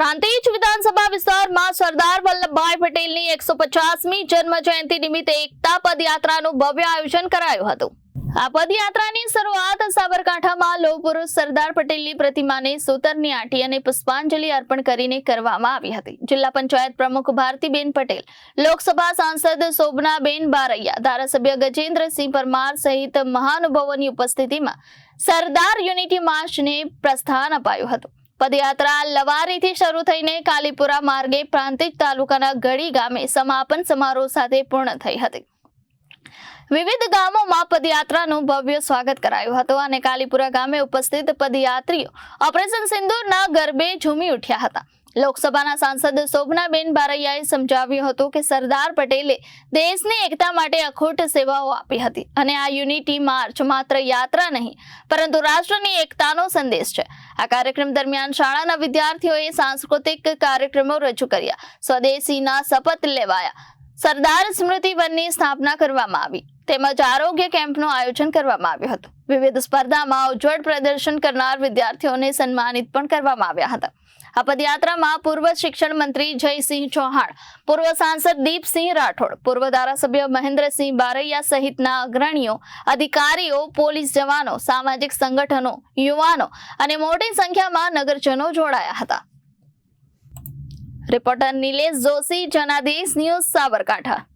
પ્રાંતિજ વિધાનસભા વિસ્તારમાં સરદાર વલ્લભભાઈ પટેલની એકસો પચાસમી જન્મ જયંતિ નિમિત્તે એકતા પદયાત્રાનું ભવ્ય આયોજન કરાયું હતું. આ પદયાત્રાની શરૂઆત સાબરકાંઠામાં લોહ પુરુષ સરદાર પટેલની પ્રતિમાને સૂતરની આંટી અને પુષ્પાંજલિ અર્પણ કરીને કરવામાં આવી હતી. જિલ્લા પંચાયત પ્રમુખ ભારતીબેન પટેલ, લોકસભા સાંસદ શોભનાબેન બારૈયા, ધારાસભ્ય ગજેન્દ્રસિંહ પરમાર સહિત મહાનુભાવોની ઉપસ્થિતિમાં સરદાર યુનિટી માર્ચને પ્રસ્થાન અપાયું હતું. પદયાત્રા લવારીથી શરૂ થઈને કાલીપુરા માર્ગે પ્રાંતિજ તાલુકાના ગળી ગામે સમાપન સમારોહ સાથે પૂર્ણ થઈ હતી. વિવિધ ગામોમાં પદયાત્રાનું ભવ્ય સ્વાગત કરાયું હતું અને કાલીપુરા ગામે ઉપસ્થિત પદયાત્રીઓ ઓપરેશન સિંદૂરના ગરબે ઝૂમી ઉઠ્યા હતા. લોકસભાના સાંસદ શોભનાબેન બારૈયાએ સમજાવ્યું હતું કે સરદાર પટેલે દેશની એકતા માટે અખૂટ સેવાઓ આપી હતી અને આ યુનિટી માર્ચ માત્ર યાત્રા નહીં, પરંતુ રાષ્ટ્રની એકતાનો સંદેશ છે. આ કાર્યક્રમ દરમિયાન શાળાના વિદ્યાર્થીઓએ સાંસ્કૃતિક કાર્યક્રમો રજૂ કર્યા, સ્વદેશીના શપથ લેવાયા સરદાર સ્મૃતિ વનની સ્થાપના કરવામાં આવી. તેમજ આરોગ્ય કેમ્પનું આયોજન કરવામાં આવ્યું હતું. વિવિધ સ્પર્ધામાં ઉજ્જવળ પ્રદર્શન કરનાર વિદ્યાર્થીઓને સન્માનિત પણ કરવામાં આવ્યા હતા. આ પદયાત્રામાં પૂર્વ શિક્ષણ મંત્રી જયસિંહ ચૌહાણ, પૂર્વ સાંસદ દીપસિંહ રાઠોડ, પૂર્વ ધારાસભ્ય મહેન્દ્રસિંહ બારૈયા સહિતના અગ્રણીઓ, અધિકારીઓ, પોલીસ જવાનો, સામાજિક સંગઠનો, યુવાનો અને મોટી સંખ્યામાં નગરજનો જોડાયા હતા. Reporter Nilesh Joshi Janadesh news Sabarkantha.